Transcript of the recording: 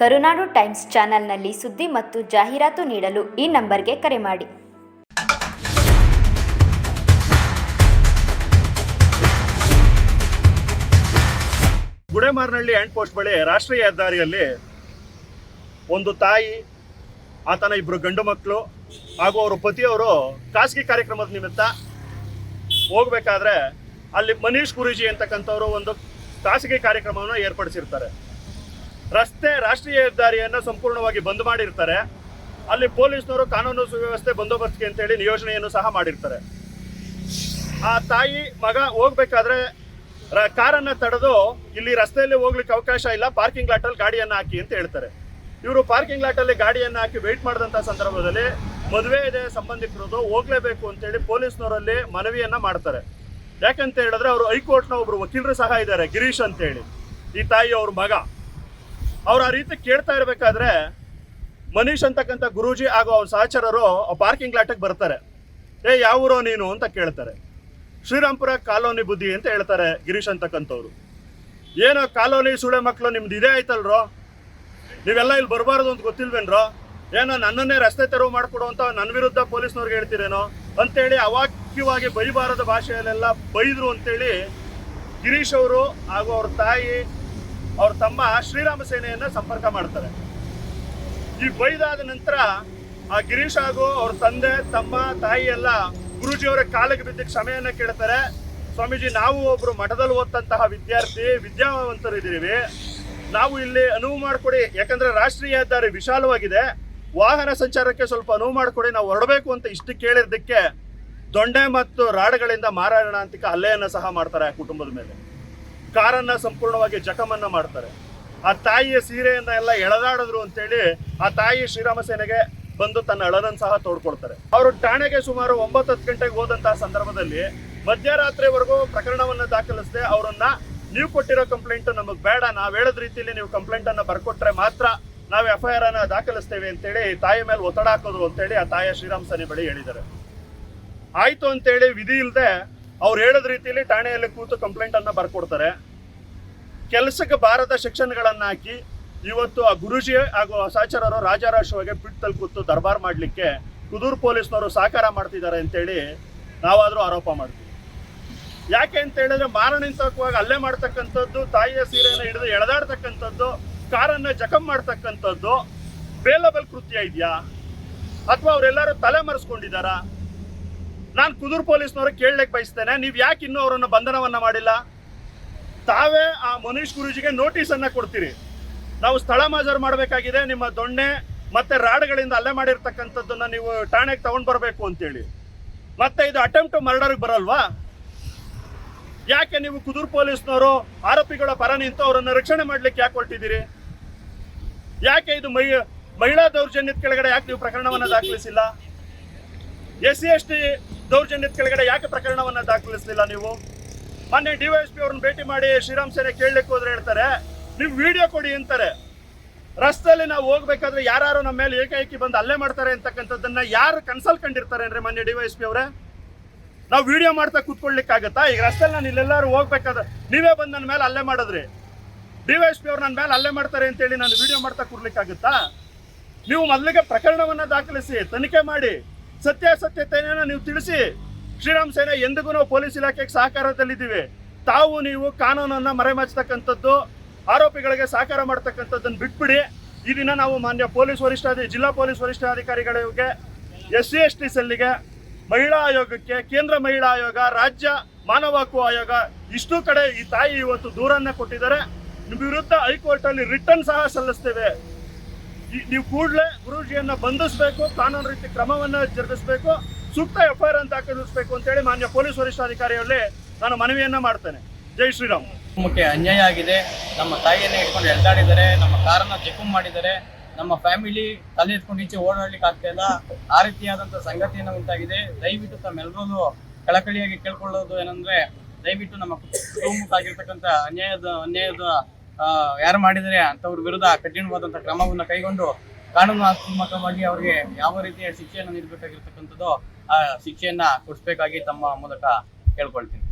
ಕರುನಾಡು times ಚಾನೆಲ್ನಲ್ಲಿ ಸುದ್ದಿ ಮತ್ತು ಜಾಹೀರಾತು ನೀಡಲು ಈ ನಂಬರ್ಗೆ ಕರೆ ಮಾಡಿ. ಗುಡೆಮಾರನಹಳ್ಳಿ ಹ್ಯಾಂಡ್ ಪೋಸ್ಟ್ ಬಳಿ ರಾಷ್ಟ್ರೀಯ ಹೆದ್ದಾರಿಯಲ್ಲಿ ಒಂದು ತಾಯಿ, ಆತನ ಇಬ್ಬರು ಗಂಡು ಮಕ್ಕಳು ಹಾಗೂ ಅವರ ಪತಿಯವರು ಖಾಸಗಿ ಕಾರ್ಯಕ್ರಮದ ನಿಮಿತ್ತ ಹೋಗಬೇಕಾದ್ರೆ ಅಲ್ಲಿ ಮನೀಶ್ ಗುರೂಜಿ ಅಂತಕ್ಕಂಥವರು ಒಂದು ಖಾಸಗಿ ಕಾರ್ಯಕ್ರಮವನ್ನು ಏರ್ಪಡಿಸಿರ್ತಾರೆ. ರಸ್ತೆ ರಾಷ್ಟ್ರೀಯ ಹೆದ್ದಾರಿಯನ್ನು ಸಂಪೂರ್ಣವಾಗಿ ಬಂದ್ ಮಾಡಿರ್ತಾರೆ. ಅಲ್ಲಿ ಪೊಲೀಸ್ನವರು ಕಾನೂನು ಸುವ್ಯವಸ್ಥೆ ಬಂದೋಬಸ್ತ್ಗೆ ಅಂತೇಳಿ ನಿಯೋಜನೆಯನ್ನು ಸಹ ಮಾಡಿರ್ತಾರೆ. ಆ ತಾಯಿ ಮಗ ಹೋಗ್ಬೇಕಾದ್ರೆ ಕಾರನ್ನ ತಡೆದು ಇಲ್ಲಿ ರಸ್ತೆಯಲ್ಲಿ ಹೋಗ್ಲಿಕ್ಕೆ ಅವಕಾಶ ಇಲ್ಲ, ಪಾರ್ಕಿಂಗ್ ಲಾಟಲ್ಲಿ ಗಾಡಿಯನ್ನ ಹಾಕಿ ಅಂತ ಹೇಳ್ತಾರೆ. ಇವರು ಪಾರ್ಕಿಂಗ್ ಲಾಟಲ್ಲಿ ಗಾಡಿಯನ್ನ ಹಾಕಿ ವೆಯ್ಟ್ ಮಾಡಿದಂಥ ಸಂದರ್ಭದಲ್ಲಿ ಮದುವೆ ಇದೆ ಸಂಬಂಧಿಕರದು ಹೋಗ್ಲೇಬೇಕು ಅಂತೇಳಿ ಪೊಲೀಸ್ನವರಲ್ಲಿ ಮನವಿಯನ್ನ ಮಾಡ್ತಾರೆ. ಯಾಕಂತ ಹೇಳಿದ್ರೆ ಅವರು ಹೈಕೋರ್ಟ್ನ ಒಬ್ರು ವಕೀಲರು ಸಹ ಇದ್ದಾರೆ, ಗಿರೀಶ್ ಅಂತೇಳಿ. ಈ ತಾಯಿ ಅವ್ರ ಮಗ. ಅವ್ರು ಆ ರೀತಿ ಕೇಳ್ತಾ ಇರ್ಬೇಕಾದ್ರೆ ಮನೀಶ್ ಅಂತಕ್ಕಂಥ ಗುರೂಜಿ ಹಾಗೂ ಅವ್ರ ಸಹಚರರು ಪಾರ್ಕಿಂಗ್ ಲಾಟಿಗೆ ಬರ್ತಾರೆ. ಏ, ಯಾವ ಊರೋ ನೀನು? ಅಂತ ಕೇಳ್ತಾರೆ. ಶ್ರೀರಾಮ್ಪುರ ಕಾಲೋನಿ ಬುದ್ಧಿ ಅಂತ ಹೇಳ್ತಾರೆ ಗಿರೀಶ್ ಅಂತಕ್ಕಂಥವ್ರು. ಏನೋ ಕಾಲೋನಿ ಸುಳೆ ಮಕ್ಕಳು ನಿಮ್ದು ಇದೇ ಆಯ್ತಲ್ರೋ? ನೀವೆಲ್ಲ ಇಲ್ಲಿ ಬರಬಾರ್ದು ಅಂತ ಗೊತ್ತಿಲ್ವೇನ್ರೋ? ಏನೋ ನನ್ನನ್ನೇ ರಸ್ತೆ ತೆರವು ಮಾಡಿಕೊಡು ಅಂತ ನನ್ನ ವಿರುದ್ಧ ಪೊಲೀಸ್ನವ್ರಿಗೆ ಹೇಳ್ತೀರೇನೋ? ಅಂತೇಳಿ ಅವಾಕ್ಯವಾಗಿ ಬೈಬಾರದ ಭಾಷೆಯಲ್ಲೆಲ್ಲ ಬೈದರು ಅಂತೇಳಿ ಗಿರೀಶ್ ಅವರು ಹಾಗೂ ಅವ್ರ ತಾಯಿ ಅವ್ರ ತಮ್ಮ ಶ್ರೀರಾಮ ಸೇನೆಯನ್ನ ಸಂಪರ್ಕ ಮಾಡ್ತಾರೆ. ಈ ಬೈದಾದ ನಂತರ ಆ ಗಿರೀಶ್ ಹಾಗೂ ಅವ್ರ ತಂದೆ, ತಮ್ಮ ತಾಯಿ ಎಲ್ಲ ಗುರುಜಿಯವರ ಕಾಲಿಗೆ ಬಿದ್ದ ಕ್ಷಮೆಯನ್ನ ಕೇಳ್ತಾರೆ. ಸ್ವಾಮೀಜಿ, ನಾವು ಒಬ್ರು ಮಠದಲ್ಲಿ ಓದ್ತಂತಹ ವಿದ್ಯಾರ್ಥಿ, ವಿದ್ಯಾವಂತರು ಇದ್ದೀವಿ. ನಾವು ಇಲ್ಲಿ ಅನುವು ಮಾಡಿಕೊಡಿ, ಯಾಕಂದ್ರೆ ರಾಷ್ಟ್ರೀಯ ಹೆದ್ದಾರಿ ವಿಶಾಲವಾಗಿದೆ. ವಾಹನ ಸಂಚಾರಕ್ಕೆ ಸ್ವಲ್ಪ ಅನುವು ಮಾಡಿಕೊಡಿ, ನಾವು ಹೊರಡಬೇಕು ಅಂತ ಇಷ್ಟು ಕೇಳಿದ್ದಕ್ಕೆ ದೊಂಡೆ ಮತ್ತು ರಾಡುಗಳಿಂದ ಮಾರಣಾಂತಿಕ ಹಲ್ಲೆಯನ್ನು ಸಹ ಮಾಡ್ತಾರೆ ಆ ಕುಟುಂಬದ ಮೇಲೆ. ಕಾರನ್ನ ಸಂಪೂರ್ಣವಾಗಿ ಜಖಮನ್ನ ಮಾಡ್ತಾರೆ. ಆ ತಾಯಿಯ ಸೀರೆಯನ್ನ ಎಲ್ಲ ಎಳೆದಾಡಿದ್ರು ಅಂತೇಳಿ ಆ ತಾಯಿ ಶ್ರೀರಾಮ ಸೇನೆಗೆ ಬಂದು ತನ್ನ ಅಳನನ್ನು ಸಹ ತೋಡ್ಕೊಡ್ತಾರೆ ಅವರು ಠಾಣೆಗೆ ಸುಮಾರು ಒಂಬತ್ತು ಹತ್ತು ಗಂಟೆಗೆ ಹೋದಂತಹ ಸಂದರ್ಭದಲ್ಲಿ ಮಧ್ಯರಾತ್ರಿವರೆಗೂ ಪ್ರಕರಣವನ್ನ ದಾಖಲಿಸದೆ ಅವರನ್ನ ನೀವು ಕೊಟ್ಟಿರೋ ಕಂಪ್ಲೇಂಟ್ ನಮಗೆ ಬೇಡ, ನಾವು ಹೇಳಿದ ರೀತಿಯಲ್ಲಿ ನೀವು ಕಂಪ್ಲೇಂಟ್ ಅನ್ನ ಬರ್ಕೊಟ್ರೆ ಮಾತ್ರ ನಾವು ಎಫ್ ಐ ಆರ್ ಅನ್ನ ದಾಖಲಿಸ್ತೇವೆ ಅಂತೇಳಿ ತಾಯಿ ಮೇಲೆ ಒತ್ತಡ ಹಾಕೋದು ಅಂತೇಳಿ ಆ ತಾಯಿಯ ಶ್ರೀರಾಮ್ ಸನಿ ಬಳಿ ಹೇಳಿದ್ದಾರೆ. ಆಯ್ತು ಅಂತೇಳಿ ವಿಧಿ ಇಲ್ಲದೆ ಅವ್ರು ಹೇಳಿದ ರೀತಿಯಲ್ಲಿ ಠಾಣೆಯಲ್ಲಿ ಕೂತು ಕಂಪ್ಲೇಂಟ್ ಅನ್ನ ಬರ್ಕೊಡ್ತಾರೆ. ಕೆಲಸಕ್ಕೆ ಬಾರದ ಸೆಕ್ಷನ್ಗಳನ್ನು ಹಾಕಿ ಇವತ್ತು ಆ ಗುರುಜಿ ಹಾಗೂ ಅಸಾಚಾರರು ರಾಜಾರಾಶವಾಗಿ ಬಿಟ್ಟು ಕೂತು ದರ್ಬಾರ್ ಮಾಡಲಿಕ್ಕೆ ಕುದೂರು ಪೊಲೀಸ್ನವರು ಸಹಕಾರ ಮಾಡ್ತಿದ್ದಾರೆ ಅಂತೇಳಿ ನಾವಾದರೂ ಆರೋಪ ಮಾಡ್ತೀವಿ. ಯಾಕೆ ಅಂತ ಹೇಳಿದ್ರೆ ಮಾರಣಾಂತಿಕವಾಗಿ ಅಲ್ಲೇ ಮಾಡ್ತಕ್ಕಂಥದ್ದು, ತಾಯಿಯ ಸೀರೆಯನ್ನು ಹಿಡಿದು ಎಳೆದಾಡ್ತಕ್ಕಂಥದ್ದು, ಕಾರನ್ನು ಜಖಂ ಮಾಡ್ತಕ್ಕಂಥದ್ದು ಬೇಲಬಲ್ ಕೃತ್ಯ ಇದೆಯಾ? ಅಥವಾ ಅವರೆಲ್ಲರೂ ತಲೆ ಮರೆಸ್ಕೊಂಡಿದ್ದಾರಾ? ನಾನು ಕುದೂರು ಪೊಲೀಸ್ನವರು ಕೇಳಲಿಕ್ಕೆ ಬಯಸ್ತೇನೆ, ನೀವು ಯಾಕೆ ಇನ್ನೂ ಅವರನ್ನು ಬಂಧನವನ್ನು ಮಾಡಿಲ್ಲ? ತಾವೇ ಆ ಮನೀಶ್ ಗುರೂಜಿಗೆ ನೋಟಿಸ್ ಅನ್ನ ಕೊಡ್ತೀರಿ. ನಾವು ಸ್ಥಳ ಮಾಜರ್ ಮಾಡಬೇಕಾಗಿದೆ, ನಿಮ್ಮ ದೊಣ್ಣೆ ಮತ್ತೆ ರಾಡ್ಗಳಿಂದ ಅಲ್ಲೇ ಮಾಡಿರ್ತಕ್ಕಂಥದ್ದನ್ನ ನೀವು ಠಾಣೆಗೆ ತಗೊಂಡ್ ಬರಬೇಕು ಅಂತೇಳಿ. ಮತ್ತೆ ಇದು ಅಟೆಂಪ್ಟ್ ಮರ್ಡರ್ಗೆ ಬರಲ್ವಾ? ಯಾಕೆ ನೀವು ಕುದೂರು ಪೊಲೀಸ್ನವರು, ಆರೋಪಿಗಳ ಪರ ನಿಂತು ಅವರನ್ನು ರಕ್ಷಣೆ ಮಾಡ್ಲಿಕ್ಕೆ ಯಾಕೆ ಹೊರಟಿದ್ದೀರಿ? ಯಾಕೆ ಇದು ಮಹಿ, ಮಹಿಳಾ ದೌರ್ಜನ್ಯದ ಕೆಳಗಡೆ ಯಾಕೆ ನೀವು ಪ್ರಕರಣವನ್ನ ದಾಖಲಿಸಿಲ್ಲ? ಎಸ್ ಸಿ ಎಸ್ ಟಿ ದೌರ್ಜನ್ಯದ ಕೆಳಗಡೆ ಯಾಕೆ ಪ್ರಕರಣವನ್ನ ದಾಖಲಿಸಲಿಲ್ಲ ನೀವು? ಮೊನ್ನೆ ಡಿವೈಎಸ್ಪಿ ಅವ್ರನ್ನ ಭೇಟಿ ಮಾಡಿ ಶ್ರೀರಾಮ್ ಸೇನೆ ಕೇಳಲಿಕ್ಕೆ ಹೋದ್ರೆ ಹೇಳ್ತಾರೆ, ನೀವು ವಿಡಿಯೋ ಕೊಡಿ ಅಂತಾರೆ. ರಸ್ತೆಯಲ್ಲಿ ನಾವು ಹೋಗ್ಬೇಕಾದ್ರೆ ಯಾರು ನಮ್ಮ ಮೇಲೆ ಏಕಾಏಕಿ ಬಂದು ಅಲ್ಲೇ ಮಾಡ್ತಾರೆ ಅಂತಕ್ಕಂಥದ್ದನ್ನ ಯಾರು ಕನ್ಸಲ್ ಕಂಡಿರ್ತಾರೆ ಅಂದ್ರೆ ಮೊನ್ನೆ ಡಿವೈಎಸ್ಪಿ ಅವರೇ? ನಾವು ವಿಡಿಯೋ ಮಾಡ್ತಾ ಕೂತ್ಕೊಳ್ಲಿಕ್ಕಾಗತ್ತಾ ಈಗ ರಸ್ತೆಯಲ್ಲಿ ನಾನು ಇಲ್ಲೆಲ್ಲರೂ ಹೋಗ್ಬೇಕಾದ್ರೆ ನೀವೇ ಬಂದು ನನ್ನ ಮೇಲೆ ಅಲ್ಲೇ ಮಾಡಿದ್ರಿ. ಡಿವೈಎಸ್ಪಿ ಅವ್ರು ನನ್ನ ಮೇಲೆ ಅಲ್ಲೇ ಮಾಡ್ತಾರೆ ಅಂತೇಳಿ ನಾನು ವಿಡಿಯೋ ಮಾಡ್ತಾ ಕೂರ್ಲಿಕ್ಕಾಗತ್ತಾ? ನೀವು ಮೊದಲಿಗೆ ಪ್ರಕರಣವನ್ನ ದಾಖಲಿಸಿ, ತನಿಖೆ ಮಾಡಿ, ಸತ್ಯಾಸತ್ಯತೆಯನ್ನು ನೀವು ತಿಳಿಸಿ ಶ್ರೀರಾಮ್ ಸೇನೆ ಎಂದಿಗೂ ನಾವು ಪೊಲೀಸ್ ಇಲಾಖೆಗೆ ಸಹಕಾರದಲ್ಲಿದ್ದೀವಿ. ತಾವು ನೀವು ಕಾನೂನನ್ನ ಮರೆಮಾಚತಕ್ಕಂಥದ್ದು, ಆರೋಪಿಗಳಿಗೆ ಸಹಕಾರ ಮಾಡ್ತಕ್ಕಂಥದ್ದನ್ನು ಬಿಟ್ಬಿಡಿ. ಈ ದಿನ ನಾವು ಮಾನ್ಯ ಪೊಲೀಸ್ ವರಿಷ್ಠಾಧಿ, ಜಿಲ್ಲಾ ಪೊಲೀಸ್ ವರಿಷ್ಠಾಧಿಕಾರಿಗಳಿಗೆ ಎಸ್ ಸಿ ಎಸ್ ಟಿ ಸೆಲ್ಗೆ ಮಹಿಳಾ ಆಯೋಗಕ್ಕೆ, ಕೇಂದ್ರ ಮಹಿಳಾ ಆಯೋಗ, ರಾಜ್ಯ ಮಾನವ ಹಕ್ಕು ಆಯೋಗ, ಇಷ್ಟು ಕಡೆ ಈ ತಾಯಿ ಇವತ್ತು ದೂರನ್ನ ಕೊಟ್ಟಿದ್ದಾರೆ. ನಿಮ್ಮ ವಿರುದ್ಧ ಹೈಕೋರ್ಟ್ ಅಲ್ಲಿ ರಿಟರ್ನ್ ಸಹ ಸಲ್ಲಿಸ್ತೇವೆ. ನೀವು ಕೂಡಲೇ ಗುರೂಜಿಯನ್ನು ಬಂಧಿಸಬೇಕು, ಕಾನೂನು ರೀತಿ ಕ್ರಮವನ್ನ ಜರುಗಿಸಬೇಕು. ಸೂಕ್ತ ಎಫ್ಐಆರ್ ಅಂತ ಹೇಳಿ ಅಂತೇಳಿ ಮಾನ್ಯ ಪೊಲೀಸ್ ವರಿಷ್ಠಾಧಿಕಾರಿಯಲ್ಲಿ ನಾನು ಮನವಿಯನ್ನ ಮಾಡ್ತೇನೆ. ಜೈ ಶ್ರೀರಾಮ್. ಕುಟುಂಬಕ್ಕೆ ಅನ್ಯಾಯ ಆಗಿದೆ. ನಮ್ಮ ತಾಯಿಯನ್ನೇ ಇಟ್ಕೊಂಡು ಎಳ್ದಾಡಿದ್ದಾರೆ ನಮ್ಮ ಕಾರನ್ನ ಜಖಂ ಮಾಡಿದ್ದಾರೆ. ನಮ್ಮ ಫ್ಯಾಮಿಲಿ ತಲೆ ಎತ್ಕೊಂಡು ಈಚೆ ಓಡಾಡ್ಲಿಕ್ಕೆ ಆಗ್ತಾ ಇಲ್ಲ. ಆ ರೀತಿಯಾದಂತ ಸಂಗತಿಯನ್ನು ಉಂಟಾಗಿದೆ. ದಯವಿಟ್ಟು ತಮ್ಮೆಲ್ಲರೂ ಕಳಕಳಿಯಾಗಿ ಕೇಳ್ಕೊಳ್ಳೋದು ಏನಂದ್ರೆ, ದಯವಿಟ್ಟು ನಮ್ಮ ಕುಟುಂಬಕ್ಕಾಗಿರ್ತಕ್ಕಂಥ ಅನ್ಯಾಯದ ಅನ್ಯಾಯದ ಯಾರು ಮಾಡಿದರೆ ಅಂತವ್ರ ವಿರುದ್ಧ ಕಠಿಣವಾದಂಥ ಕ್ರಮವನ್ನು ಕೈಗೊಂಡು ಕಾನೂನಾತ್ಮಕವಾಗಿ ಅವರಿಗೆ ಯಾವ ರೀತಿಯ ಶಿಕ್ಷೆಯನ್ನು ನೀಡಬೇಕಾಗಿರ್ತಕ್ಕಂಥದ್ದು ಆ ಶಿಕ್ಷೆಯನ್ನ ಕೊಡಿಸ್ಬೇಕಾಗಿ ತಮ್ಮ ಮೂಲಕ ಕೇಳ್ಕೊಳ್ತೀನಿ.